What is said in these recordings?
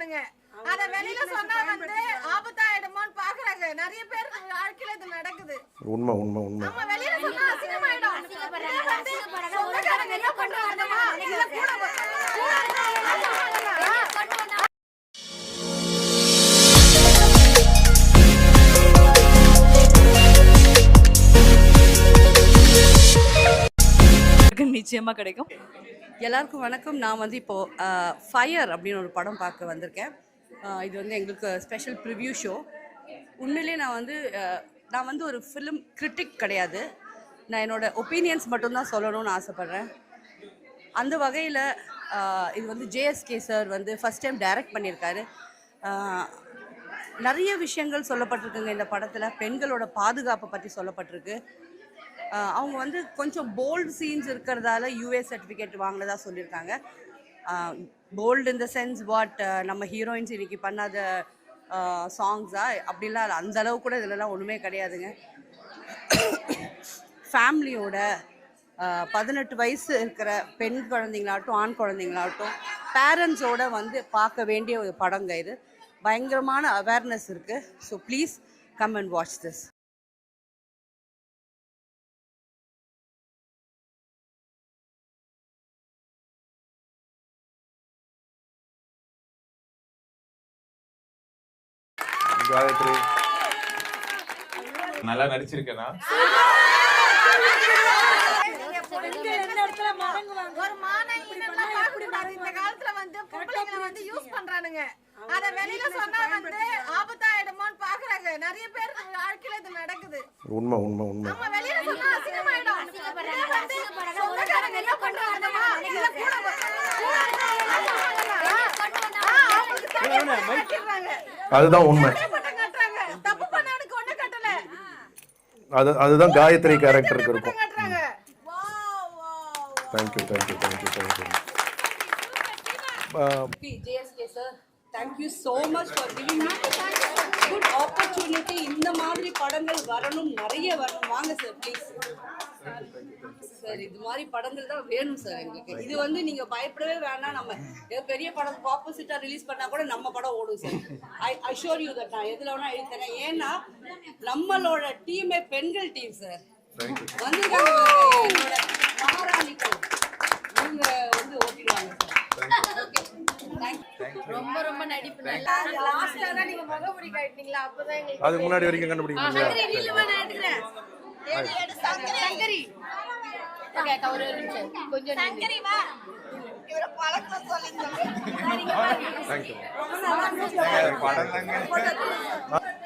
பண்றானுங்க அத வெளியில சொன்னா வந்து ஆபத்தாயிடுமோன்னு பாக்குறாங்க. நிறைய பேருக்கு வாழ்க்கையில இது நடக்குது. உண்மை உண்மை உண்மை. வெளியில சொன்னா அசிங்கமாயிடும். சொந்தக்காரங்க என்ன பண்றாங்கன்னா நிச்சயமாக கிடைக்கும். எல்லாருக்கும் வணக்கம். நான் வந்து இப்போது ஃபயர் அப்படின்னு ஒரு படம் பார்க்க வந்திருக்கேன். இது வந்து எங்களுக்கு ஸ்பெஷல் ப்ரிவ்யூ ஷோ உண்மையிலேயே நான் வந்து நான் வந்து ஒரு ஃபிலிம் கிரிட்டிக் கிடையாது. நான் என்னோட ஒப்பீனியன்ஸ் மட்டும்தான் சொல்லணும்னு ஆசைப்பட்றேன். அந்த வகையில் இது வந்து ஜேஎஸ்கே சார் வந்து ஃபஸ்ட் டைம் டைரக்ட் பண்ணியிருக்காரு. நிறைய விஷயங்கள் சொல்லப்பட்டிருக்குங்க இந்த படத்தில். பெண்களோட பாதுகாப்பை பற்றி சொல்லப்பட்டிருக்கு. அவங்க வந்து கொஞ்சம் போல்டு சீன்ஸ் இருக்கிறதால யூஏ சர்டிஃபிகேட் வாங்கினதா சொல்லியிருக்காங்க. போல்டு இந்த சென்ஸ் வாட் நம்ம ஹீரோயின்ஸ் இன்றைக்கி பண்ணாத சாங்ஸா அப்படிலாம் அந்த அளவு கூட இதுலலாம் ஒன்றுமே கிடையாதுங்க. ஃபேமிலியோட பதினெட்டு வயசு இருக்கிற பெண் குழந்தைங்களாகட்டும் ஆண் குழந்தைங்களாகட்டும் பேரண்ட்ஸோட வந்து பார்க்க வேண்டிய ஒரு படங்க இது. பயங்கரமான அவேர்னஸ் இருக்குது so please come and watch this வாழ்க்கையில இது நடக்குது. உண்மை உண்மை உண்மை. அதுதான் உண்மை. அது அதுதான் காயத்ரி கேரக்டருக்கு இருக்கும். Thank you thank you thank you thank you JSK sir thank you so much for giving good opportunity இந்த மாதிரி படங்கள் வரணும் நிறைய வரணும். வாங்க சார் ப்ளீஸ் சார் இது மாதிரி படங்கள் தான் வேணும் சார் எங்களுக்கு. இது வந்து நீங்க பயப்படவே வேணாம். நம்ம ஏதோ பெரிய படத்துக்கு ஆப்போசிட்டா ரிலீஸ் பண்ணா கூட நம்ம படம் ஓடும் sir. I assure you that நான் எதுல வேணா எழுதி தரேன். ஏன்னா நம்மளோட டீமே பெண்கள் டீம் சார். வந்திருக்காங்க பாருங்க, என்னோட மகாராணிகள். இவங்க வந்து ஓட்டிடுவாங்க சார். ரொம்ப ரொம்ப நடிப்பு. நல்லா லாஸ்ட்ல தான் நீங்க முகமுடி காட்டினீங்களா? அப்பதான் எங்களுக்கு அதுக்கு முன்னாடி வரைக்கும் கண்டுபிடிக்க முடியல. சங்கரி. ஒரு நிமிஷம் கொஞ்சம்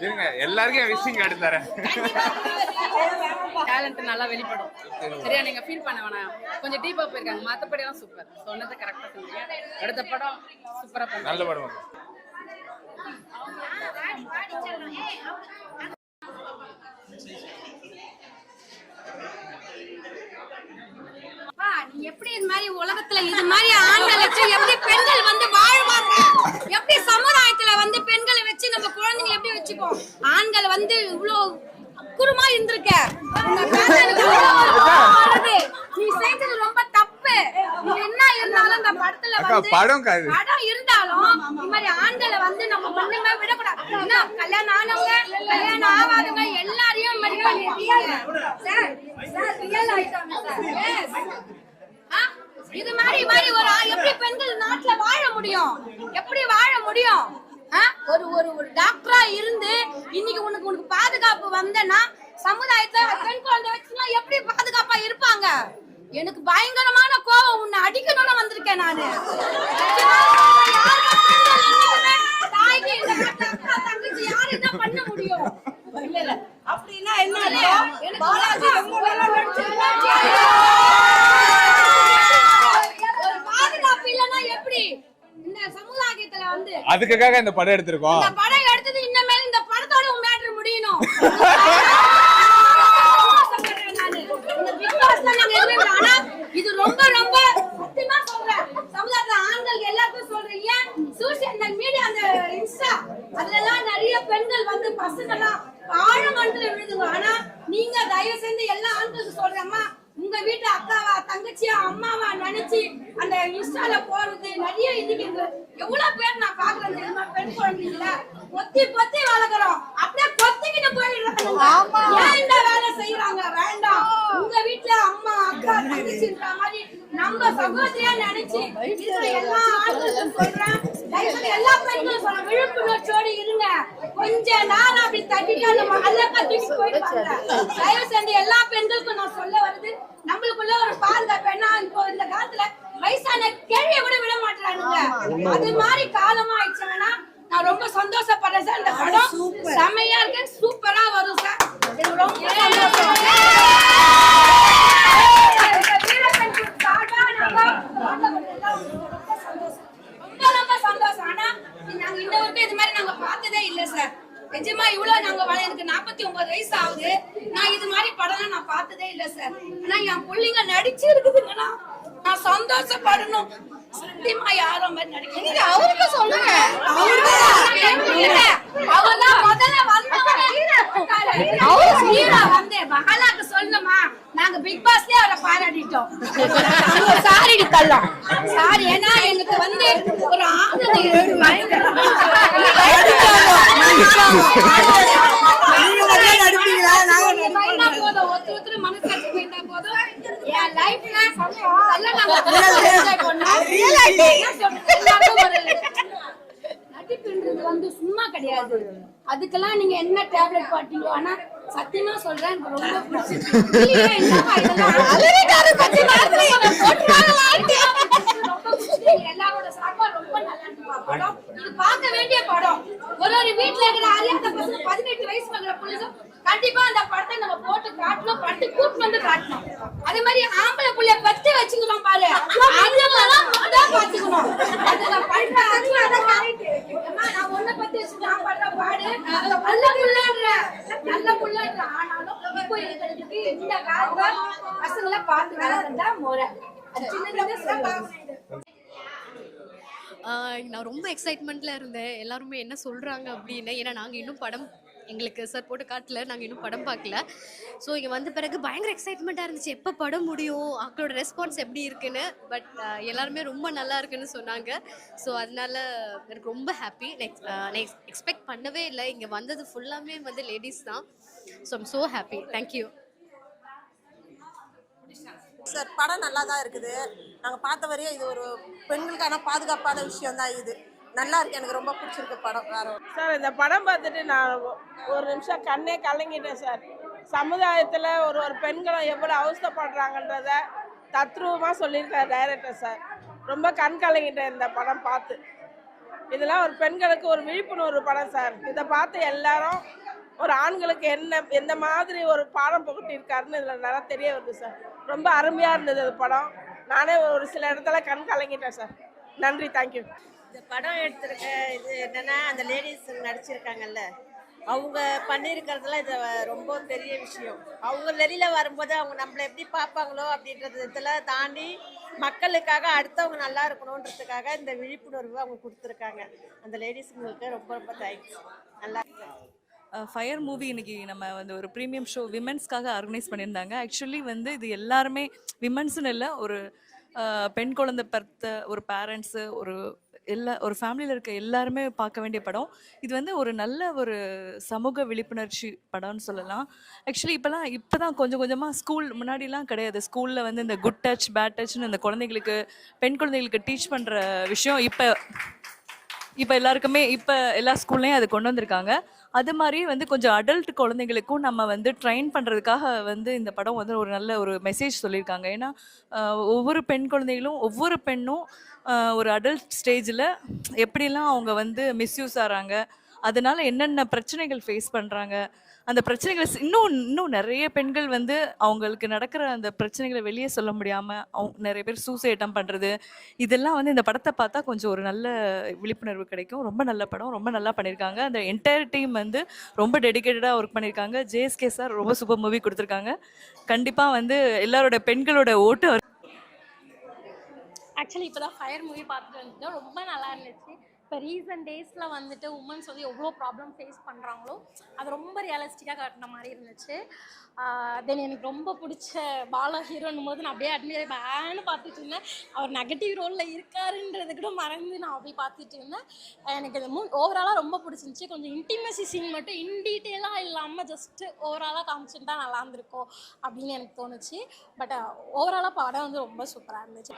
இருங்க எல்லாருக்கும் விஷிங் கார்டு தரேன் டேலண்ட் நல்லா வெளிப்படும் சரியா நீங்க ஃபீல் பண்ண வேணாம் கொஞ்சம் டீப்பா போயிருக்காங்க மத்தபடி எல்லாம் சூப்பர் சொன்னதை கரெக்டா சொன்னீங்க அடுத்த படம் சூப்பரா பண்ணுங்க நல்ல படம் அப்பா, நீ எப்படி இது மாதிரி உலகத்துல இது மாதிரி ஆண்களை வச்சு எப்படி பெண்கள் வந்து வாழ்வாங்க? எப்படி சமுதாயத்துல வந்து பெண்களை வச்சு நம்ம குழந்தைங்களை எப்படி வச்சுப்போம்? ஆண்கள் வந்து இவ்வளோ குருமா இருந்திருக்க. நீ செஞ்சது ரொம்ப தப்பு. என்ன இருந்தாலும் இந்த படத்துல வந்து படம் இருந்தாலும் இந்த மாதிரி ஆண்களை வந்து நம்ம ஒண்ணுமே விடக்கூடாது. என்ன? கல்யாணம் ஆனவங்க கல்யாணம் ஆகாதவங்க எல்லாரையும் சார் சார் ரியல் ஆயிட்டாங்க சார்? இது மாதிரி மாதிரி ஒரு எப்படி பெண்கள் நாட்டுல வாழ முடியும்? எப்படி வாழ முடியும்? ஒரு ஒரு ஒரு டாக்டரா இருந்து இன்னைக்கு உனக்கு உனக்கு பாதுகாப்பு வந்தேன்னா சமுதாயத்தை பெண் குழந்தை வச்சுனா எப்படி பாதுகாப்பா இருப்பாங்க? எனக்கு பயங்கரமான கோவம் உன்னை அடிக்கணும்னு வந்திருக்கேன் நானு. தாய்க்கு இந்த தங்கச்சி யாரு? இதை பண்ண முடியும். அப்படின்னா என்ன அர்த்தம்? எனக்கு பாலாஜி ரொம்ப நல்லா நடிச்சிருக்காரு. ஒரு பாதுகாப்பு இல்லைன்னா எப்படி இந்த சமுதாயத்துல வந்து அதுக்காக இந்த படம் எடுத்திருக்கோம். இந்த படம் எடுத்தது இன்னமேல் இந்த படத்தோட உன் மேட்ரு முடியணும். இது ரொம்ப ரொம்ப சத்தியமா சொல்றேன். சமுதாயத்துல ஆண்கள் எல்லாருக்கும் சொல்றேன். ஏன்? சோசியல் இந்த மீடியா அந்த இன்ஸ்டா அதுல எல்லாம் நிறைய பெண்கள் வந்து பசங்கெல்லாம் ஆழமண்டல விழுதுங்க. ஆனா நீங்க தயவு செஞ்சு எல்லா ஆண்களுக்கு உங்க வீட்டு அக்காவா தங்கச்சி நினைச்சு அம்மாவா நினைச்சு அந்த இன்ஸ்டால போறது நிறைய இதுக்கு எவ்வளவு பேர் நான் பாக்குறேன் தெரியுமா? பெண் குழந்தைங்கள? பொத்தி பொத்தி வளர்க்குறோம். அப்படியே கொத்திக்கிட்டு போயிடுறாங்க. ஏன் இந்த வேலை செய்யறாங்க வேண்டாம். உங்க வீட்டுல அம்மா அக்கா தங்கச்சின்ற மாதிரி நம்ம சகோதரியா நினைச்சு இருக்கிற எல்லா ஆண்களுக்கும் சொல்றேன். எல்லா பெண்களும் சொல்றேன். விழிப்புணர்ச்சியோடு இருங்க. கொஞ்ச நாள் அப்படி தட்டிட்டு அந்த மகல்ல கட்டிட்டு போயிடுவாங்க. தயவு செஞ்சு எல்லா பெண்களுக்கும் நான் சொல்ல வருது. நம்மளுக்குள்ள ஒரு பாதுகாப்பு ஏன்னா இப்போ இந்த காலத்துல வயசான கேள்வியை கூட விட மாட்டானுங்க அது மாதிரி காலமா ஆயிடுச்சுங்கன்னா நான் ரொம்ப சந்தோஷப்படுறேன் சார். இந்த படம் செமையா இருக்கு. சூப்பரா வரும் சார். ரொம்ப ரொம்ப சந்தோஷம். ஆனா நாங்க இந்த வரைக்கும் இது மாதிரி நாங்க பார்த்ததே இல்ல சார். நிஜமா இவ்வளவு நாங்க எனக்கு நாற்பத்தி ஒன்பது வயசு ஆகுது. நான் இது மாதிரி படம் நான் பார்த்ததே இல்ல சார் ஆனா என் பிள்ளைங்க நடிச்சு இருக்குதுங்கன்னா நான் சந்தோஷப்படணும். சத்தியமா யாரும் மாதிரி நடிக்க அவருக்கு சொல்லுங்க. அவர்தான் முதல்ல வந்தவங்க. அவர் ஹீரோ வந்து மகாலாக்கு சொல்லணுமா? நாங்க பிக் பாஸ்லயே அவரை பாராட்டிட்டோம். சாரி தள்ளோம் சாரி ஏன்னா எனக்கு வந்து ஒரு நடிப்புன்றது வந்து சும்மா கிடையாது. அதுக்கெல்லாம் நீங்க என்ன டேப்லெட் பாட்டீங்களோ ஆனா சத்தியமா சொல்றேன் எனக்கு ரொம்ப பிடிச்சிருக்கு? ரொம்ப பிடிச்சிருக்கு. எல்லாரோட சார்பா ரொம்ப நல்லா படம். இது பார்க்க வேண்டிய படம். ஒரு ஒரு வீட்டுல இருக்கிற அறியாத பசங்க பதினெட்டு வயசு இருக்கிற புள்ளைங்க கண்டிப்பா அந்த படத்தை நம்ம போட்டு காட்டணும் பட்டு கூட்டு வந்து காட்டணும். அதே மாதிரி ஆம்பளை புள்ளைய பத்தி வச்சுக்கிறோம் பாரு. பாத்துக்கணும் அதுல பண்ற அது அத correct. அம்மா, நான் உன்னை பத்தி வச்சு நான் பண்ற பாடு நல்ல புள்ளன்ற நல்ல புள்ளன்ற ஆனாலும் இப்போ இருக்கிறதுக்கு இந்த பசங்களை பார்த்து முறை. நான் ரொம்ப எக்ஸைட்மெண்ட்டில் இருந்தேன். எல்லாருமே என்ன சொல்கிறாங்க அப்படின்னு. ஏன்னா நாங்கள் இன்னும் படம் எங்களுக்கு சார் போட்டு காட்டல நாங்கள் இன்னும் படம் பார்க்கல. ஸோ இங்கே வந்த பிறகு பயங்கர எக்ஸைட்மெண்ட்டாக இருந்துச்சு. எப்போ படம் முடியும்? அவங்களோட ரெஸ்பான்ஸ் எப்படி இருக்குன்னு. பட் எல்லாருமே ரொம்ப நல்லா இருக்குன்னு சொன்னாங்க. ஸோ அதனால எனக்கு ரொம்ப ஹாப்பி நெக்ஸ்ட் நெக்ஸ்ட் எக்ஸ்பெக்ட் பண்ணவே இல்லை. இங்கே வந்தது ஃபுல்லாமே வந்து லேடிஸ் தான். So I'm so happy thank you sir படம் நல்லா தான் இருக்குது. நாங்கள் பார்த்த வரையும் இது ஒரு பெண்களுக்கான பாதுகாப்பான விஷயம் தான் இது. நல்லா இருக்கு எனக்கு ரொம்ப பிடிச்சிருக்கு படம் வேற சார் இந்த படம் பார்த்துட்டு நான் ஒரு நிமிஷம் கண்ணே கலங்கிட்டேன் சார். சமுதாயத்தில் ஒரு ஒரு பெண்களும் எவ்வளோ அவஸ்தைப்படுறாங்கன்றத தத்ரூபமாக சொல்லியிருக்கார் டைரக்டர் சார். ரொம்ப கண் கலங்கிட்டேன் இந்த படம் பார்த்து. இதெல்லாம் ஒரு பெண்களுக்கு ஒரு விழிப்புணர்வு படம் சார். இதை பார்த்து எல்லாரும் ஒரு ஆண்களுக்கு என்ன எந்த மாதிரி ஒரு பாடம் புகட்டியிருக்காருன்னு இதில் நல்லா தெரிய வருது சார் ரொம்ப அருமையாக இருந்தது அது படம். நானே ஒரு சில இடத்துல கண் கலங்கிட்டேன் சார் நன்றி தேங்க்யூ இந்த படம் எடுத்திருக்க இது என்னென்னா அந்த லேடிஸ் நடிச்சிருக்காங்கல்ல அவங்க பண்ணியிருக்கிறதுலாம் இது ரொம்ப பெரிய விஷயம். அவங்க வெளியில் வரும்போது அவங்க நம்மளை எப்படி பார்ப்பாங்களோ அப்படின்றதுல தாண்டி மக்களுக்காக அடுத்தவங்க நல்லா இருக்கணுன்றதுக்காக இந்த விழிப்புணர்வு அவங்க கொடுத்துருக்காங்க. அந்த லேடிஸுங்களுக்கு ரொம்ப ரொம்ப தேங்க்ஸ் நல்லா ஃபயர் மூவி இன்னைக்கு நம்ம வந்து ஒரு ப்ரீமியம் ஷோ விமென்ஸ்க்காக ஆர்கனைஸ் பண்ணியிருந்தாங்க. ஆக்சுவலி வந்து இது எல்லாருமே விமென்ஸ்னு இல்லை ஒரு பெண் குழந்தை பர்த்த ஒரு பேரண்ட்ஸு ஒரு எல்லா ஒரு ஃபேமிலியில் இருக்க எல்லாருமே பார்க்க வேண்டிய படம். இது வந்து ஒரு நல்ல ஒரு சமூக விழிப்புணர்ச்சி படம்னு சொல்லலாம். ஆக்சுவலி இப்போலாம் இப்போ தான் கொஞ்சம் கொஞ்சமாக ஸ்கூல் முன்னாடிலாம் கிடையாது. ஸ்கூலில் வந்து இந்த குட் டச் பேட் டச்னு இந்த குழந்தைங்களுக்கு பெண் குழந்தைகளுக்கு டீச் பண்ணுற விஷயம் இப்போ இப்போ எல்லாருக்குமே இப்போ எல்லா ஸ்கூல்லையும் அது கொண்டு வந்திருக்காங்க. அது மாதிரி வந்து கொஞ்சம் அடல்ட் குழந்தைங்களுக்கும் நம்ம வந்து ட்ரெயின் பண்ணுறதுக்காக வந்து இந்த படம் வந்து ஒரு நல்ல ஒரு மெசேஜ் சொல்லியிருக்காங்க. ஏன்னா ஒவ்வொரு பெண் குழந்தைகளும் ஒவ்வொரு பெண்ணும் ஒரு அடல்ட் ஸ்டேஜில் எப்படிலாம் அவங்க வந்து மிஸ்யூஸ் ஆகிறாங்க அதனால என்னென்ன பிரச்சனைகள் ஃபேஸ் பண்ணுறாங்க அந்த பிரச்சனைகளை இன்னும் இன்னும் நிறைய பெண்கள் வந்து அவங்களுக்கு நடக்கிற அந்த பிரச்சனைகளை வெளியே சொல்ல முடியாமல் அவங்க நிறைய பேர் சூசைட்டம் பண்ணுறது இதெல்லாம் வந்து இந்த படத்தை பார்த்தா கொஞ்சம் ஒரு நல்ல விழிப்புணர்வு கிடைக்கும். ரொம்ப நல்ல படம் ரொம்ப நல்லா பண்ணியிருக்காங்க. அந்த என்டையர் டீம் வந்து ரொம்ப டெடிகேட்டடாக ஒர்க் பண்ணியிருக்காங்க. ஜேஎஸ்கே சார் ரொம்ப சூப்பர் மூவி கொடுத்துருக்காங்க. கண்டிப்பாக வந்து எல்லாரோட பெண்களோட ஓட்டு ஆக்சுவலி இப்போ தான் ஃபயர் மூவி பார்த்துட்டு வந்துட்டோம் ரொம்ப நல்லா இருந்துச்சு. இப்போ ரீசன்ட் டேஸில் வந்துட்டு உமன்ஸ் வந்து எவ்வளோ ப்ராப்ளம் ஃபேஸ் பண்ணுறாங்களோ அது ரொம்ப ரியலிஸ்டிக்காக காட்டின மாதிரி இருந்துச்சு. தென் எனக்கு ரொம்ப பிடிச்ச பாலா ஹீரோன்னும் போது நான் அப்படியே அட்மிட் பேன்னு பார்த்துட்டு இருந்தேன். அவர் நெகட்டிவ் ரோலில் இருக்காருன்றது கூட மறந்து நான் அப்படியே பார்த்துட்டு இருந்தேன். எனக்கு இந்த மூ ஓவராலாக ரொம்ப பிடிச்சிருந்துச்சி. கொஞ்சம் இன்டிமசி சீன் மட்டும் இன் டீட்டெயிலாக இல்லாமல் ஜஸ்ட்டு ஓவராலாக காமிச்சிருந்தா நல்லா இருந்திருக்கும் அப்படின்னு எனக்கு தோணுச்சு. பட் ஓவராலாக படம் வந்து ரொம்ப சூப்பராக இருந்துச்சு.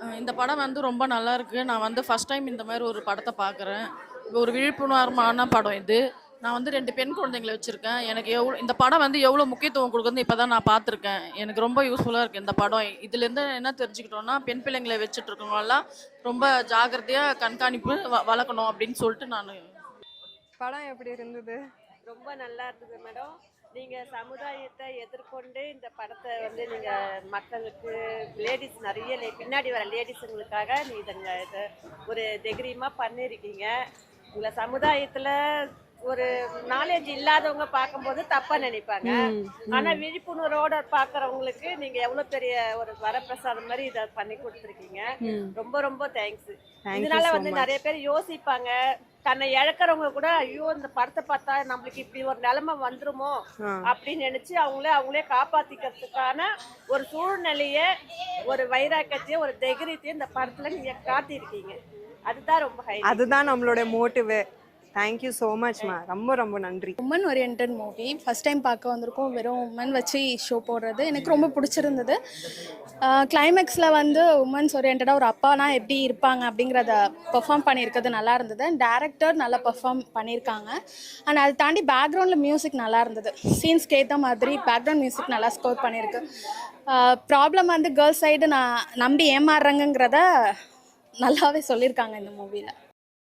இந்த படம் வந்து ரொம்ப நல்லா இருக்கு. நான் வந்து ஃபர்ஸ்ட் டைம் இந்த மாதிரி ஒரு படத்தை பார்க்குறேன் ஒரு விழிப்புணர்வான படம் இது. நான் வந்து ரெண்டு பெண் குழந்தைங்களை வச்சுருக்கேன். எனக்கு எவ்வளோ இந்த படம் வந்து எவ்வளோ முக்கியத்துவம் கொடுக்குறது இப்போ தான் நான் பார்த்துருக்கேன். எனக்கு ரொம்ப யூஸ்ஃபுல்லாக இருக்குது இந்த படம். இதுலேருந்து என்ன தெரிஞ்சுக்கிட்டோம்னா பெண் பிள்ளைங்களை வச்சுட்டு இருக்கவங்கலாம் ரொம்ப ஜாக்கிரதையாக கண்காணிப்பு வ- வளர்க்கணும் அப்படின்னு சொல்லிட்டு நான் படம் எப்படி இருந்தது? ரொம்ப நல்லா இருந்தது மேடம். நீங்க சமுதாயத்தை எதிர்கொண்டு இந்த படத்தை வந்து நீங்க மக்களுக்கு லேடிஸ் நிறைய பின்னாடி வர லேடிஸுங்களுக்காக நீ இதை ஒரு தைரியமா பண்ணிருக்கீங்க உங்களை சமுதாயத்துல ஒரு நாலேஜ் இல்லாதவங்க பார்க்கும்போது தப்பா நினைப்பாங்க. ஆனா விழிப்புணர்வோட பாக்குறவங்களுக்கு நீங்க எவ்வளவு பெரிய ஒரு வரப்பிரசாதம் மாதிரி இதை பண்ணி கொடுத்துருக்கீங்க. ரொம்ப ரொம்ப தேங்க்ஸ் இதனால வந்து நிறைய பேர் யோசிப்பாங்க. தன்னை இழக்கிறவங்க கூட ஐயோ இந்த படத்தை பார்த்தா நம்மளுக்கு இப்படி ஒரு நிலைமை வந்துருமோ? அப்படின்னு நினைச்சு அவங்களே அவங்களே காப்பாத்திக்கிறதுக்கான ஒரு சூழ்நிலைய ஒரு வைராக்கியத்தையும் ஒரு தைரியத்தையும் இந்த படத்துல நீங்க காட்டியிருக்கீங்க. அதுதான் ரொம்ப ஹை அதுதான் நம்மளோட மோட்டிவ் தேங்க்யூ ஸோ மச்மா ரொம்ப ரொம்ப நன்றி. Woman orient movie first time பார்க்க வந்திருக்கோம். வெறும் உமன் வச்சு ஷோ போடுறது. எனக்கு ரொம்ப பிடிச்சிருந்தது. கிளைமேக்ஸில் வந்து உமன்ஸ் ஓரியன்டாக ஒரு அப்பானா எப்படி இருப்பாங்க அப்படிங்கிறத பெர்ஃபார்ம் பண்ணியிருக்கிறது நல்லா இருந்தது. டேரக்டர் நல்லா பெர்ஃபார்ம் பண்ணியிருக்காங்க. அண்ட் அதை தாண்டி பேக்ரவுண்டில் மியூசிக் நல்லா இருந்தது. சீன்ஸ்க்கு ஏற்ற மாதிரி பேக்ரவுண்ட் மியூசிக் நல்லா ஸ்கோர் பண்ணியிருக்கு. ப்ராப்ளம் வந்து கேர்ள்ஸ் சைடு நான் நம்பி ஏமாறுறேங்கிறத நல்லாவே சொல்லியிருக்காங்க இந்த மூவியில்